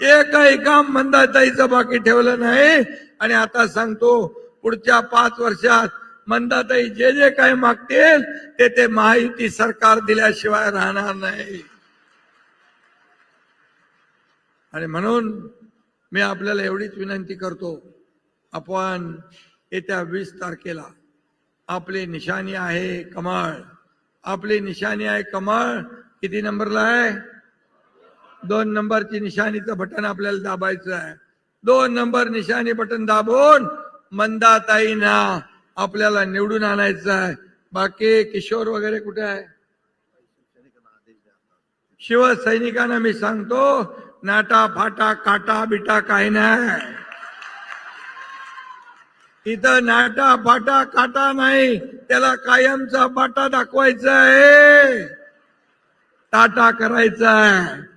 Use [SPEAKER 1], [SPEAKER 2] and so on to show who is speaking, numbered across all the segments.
[SPEAKER 1] एकही काम मंदाताईचं बाकी ठेवलं नाही. आणि आता सांगतो पुढच्या पाच वर्षात मंदाताई जे जे काही मागतील ते ते महायुती सरकार दिल्याशिवाय राहणार नाही. आणि म्हणून मी आपल्याला एवढीच विनंती करतो आपण येत्या वीस तारखेला आपली निशाणी आहे कमळ. आपली निशाणी आहे कमळ. किती नंबरला आहे? दोन नंबरची निशाणीचं बटन आपल्याला दाबायचं आहे. दोन नंबर निशाणी बटन दाबून मंदाताईंना आपल्याला निवडून आणायचं आहे. बाकी किशोर वगैरे कुठे आहे? शिवसैनिकांना मी सांगतो नाटा फाटा काटा बिटा काही नाही. इथं नाटा फाटा काटा नाही त्याला कायमचा बाटा दाखवायचा आहे. टाटा करायचा आहे.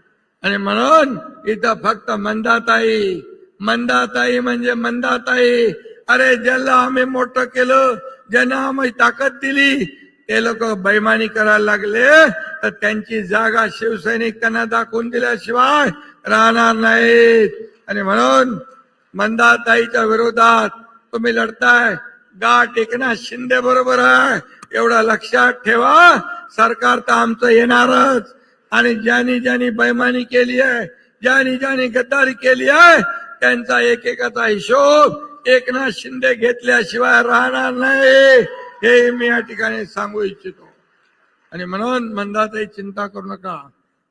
[SPEAKER 1] आणि म्हणून इथं फक्त मंदाताई मंदाताई म्हणजे मंदाताई. अरे ज्याला आम्ही मोठं केलं ज्यांना आम्ही ताकद दिली ते लोक बैमानी करायला लागले. तर त्यांची जागा शिवसैनिक त्यांना दाखवून दिल्याशिवाय राहणार नाहीत. आणि म्हणून मंदाताईच्या विरोधात तुम्ही लढताय. गाठ एकनाथ शिंदे बरोबर आहे. एवढा लक्षात ठेवा. सरकार तर आमचं येणारच. आणि ज्यांनी ज्यांनी बैमानी केली आहे ज्यांनी ज्यांनी गद्दारी केली आहे त्यांचा एकेकाचा हिशोब एकनाथ शिंदे घेतल्याशिवाय राहणार नाही. हे मी या ठिकाणी सांगू इच्छितो. आणि म्हणून मंदाताई चिंता करू नका.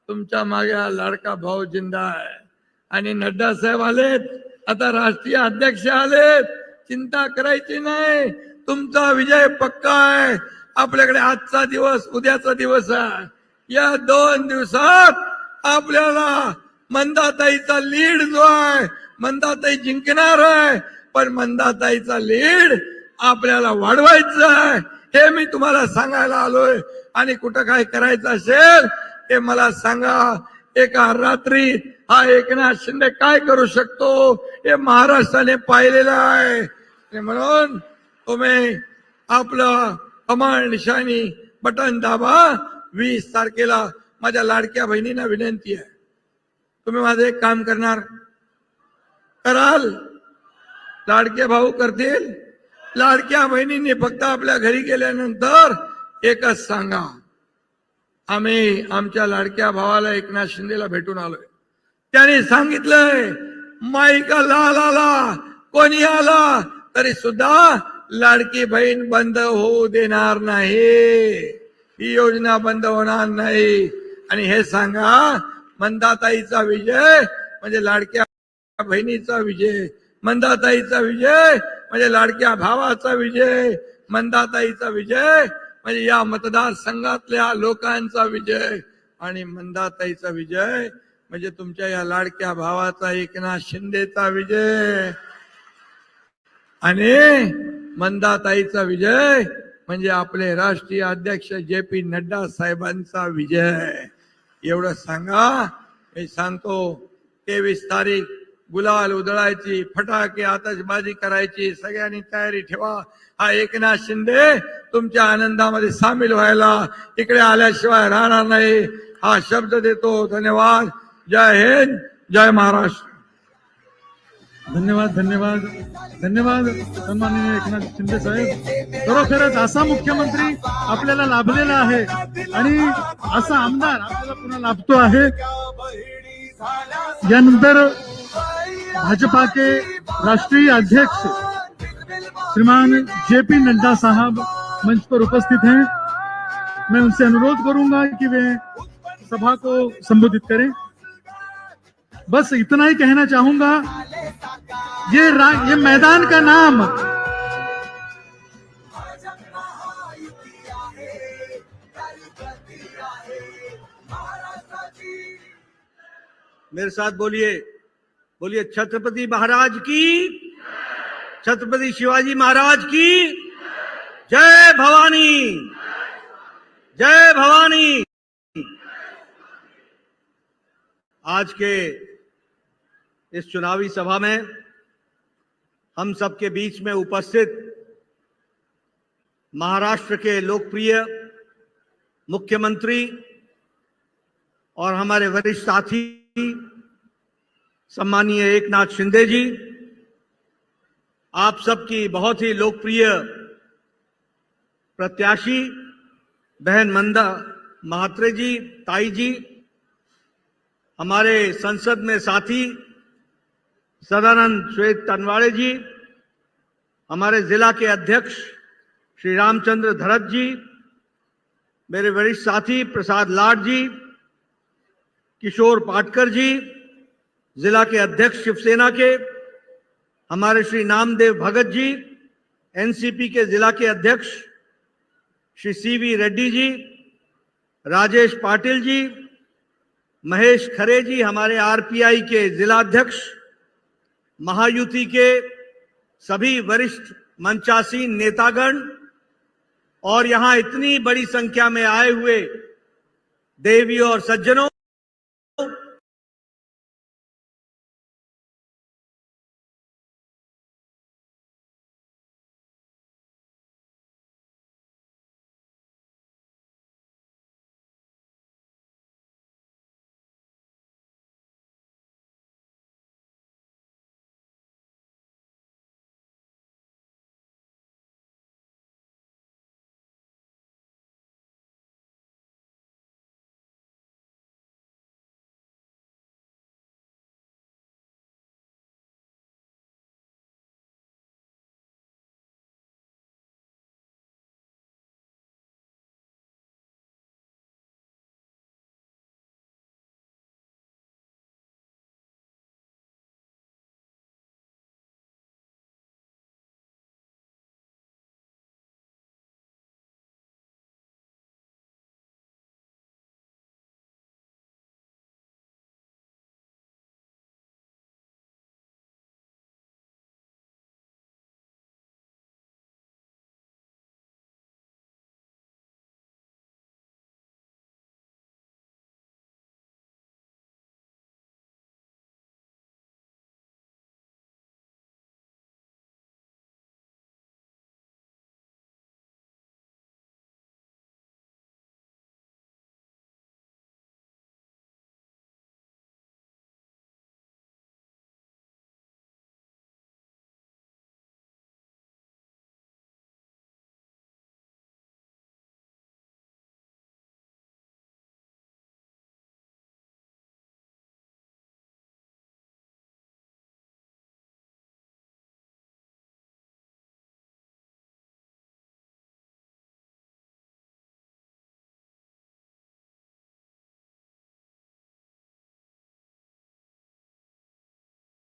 [SPEAKER 1] तुमच्या मागे हा लाडका भाऊ जिंदा आहे. आणि नड्डा साहेब आलेत आता राष्ट्रीय अध्यक्ष आलेत. चिंता करायची नाही. तुमचा विजय पक्का आहे. आपल्याकडे आजचा दिवस उद्याचा दिवस आहे. या दोन दिवसात आपल्याला मंदाताईचा लीड जो आहे मंदाताई जिंकणार आहे पण मंदाताईचा लीड आपल्याला वाढवायचा आहे हे मी तुम्हाला सांगायला आलोय. आणि कुठं काय करायचं असेल ते मला सांगा. एका रात्री हा एकनाथ शिंदे काय करू शकतो हे महाराष्ट्राने पाहिलेलं आहे. म्हणून तुम्ही आपलं कमाल निशाणी बटन दाबा वीस तारखेला माझ्या लाडक्या बहिणींना विनंती आहे. तुम्ही माझं एक काम करणार. कराल. लाडके भाऊ करतील. लाडक्या बहिणींनी फक्त आपल्या घरी गेल्यानंतर एकच सांगा. आम्ही आमच्या लाडक्या भावाला एकनाथ शिंदेला भेटून आलोय. त्याने सांगितलंय माईका लाल आला कोणी आला तरी सुद्धा लाडकी बहीण बंद होऊ देणार नाही. ही योजना बंद होणार नाही. आणि हे सांगा मंदाताईचा विजय म्हणजे लाडक्या बहिणीचा विजय. मंदाताईचा विजय म्हणजे लाडक्या भावाचा विजय. मंदाताईचा विजय म्हणजे या मतदारसंघातल्या लोकांचा विजय. आणि मंदाताईचा विजय म्हणजे तुमच्या या लाडक्या भावाचा एकनाथ शिंदेचा विजय. आणि मंदाताईचा विजय म्हणजे आपले राष्ट्रीय अध्यक्ष जे पी नड्डा साहेबांचा विजय. एवढं सांगा. मी सांगतो तेवीस तारीख गुलाल उधळायची फटाके आतषबाजी करायची सगळ्यांनी तयारी ठेवा. हा एकनाथ शिंदे तुमच्या आनंदामध्ये सामील व्हायला इकडे आल्याशिवाय राहणार नाही. हा शब्द देतो. धन्यवाद. जय हिंद. जय महाराष्ट्र.
[SPEAKER 2] धन्यवाद धन्यवाद धन्यवाद. सन्माननीय एकनाथ शिंदे साहेब. खरोखरच असा मुख्यमंत्री आपल्याला लाभलेला आहे आणि असा आमदार आपल्याला पुन्हा लाभतो आहे. यानंतर भाजपा के राष्ट्रीय अध्यक्ष श्रीमान जे पी नड्डा साहब मंच पर उपस्थित हैं. मैं उनसे अनुरोध करूंगा कि वे सभा को संबोधित करें। बस इतना ही कहना चाहूंगा। ये ये मैदान का नाम।
[SPEAKER 3] मेरे साथ बोलिए बोलिए छत्रपति महाराज की, छत्रपति शिवाजी महाराज की, जय भवानी जय भवानी। आज के इस चुनावी सभा में हम सबके बीच में उपस्थित महाराष्ट्र के लोकप्रिय मुख्यमंत्री और हमारे वरिष्ठ साथी सम्मानीय एक नाथ शिंदे जी, आप सबकी बहुत ही लोकप्रिय प्रत्याशी बहन मंदा महात्रे जी, ताई जी, हमारे संसद में साथी सदानंद श्वेत तनवाड़े जी, हमारे जिला के अध्यक्ष श्री रामचंद्र धरत जी, मेरे वरिष्ठ साथी प्रसाद लाड जी, किशोर पाटकर जी, जिला के अध्यक्ष शिवसेना के, हमारे श्री नामदेव भगत जी, एनसीपी के जिला के अध्यक्ष श्री सी वी रेड्डी जी, राजेश पाटिल जी, महेश खरे जी, हमारे आरपीआई के जिला अध्यक्ष महायुति के सभी वरिष्ठ मंचासीन नेतागण और यहाँ इतनी बड़ी संख्या में आए हुए देवी और सज्जनों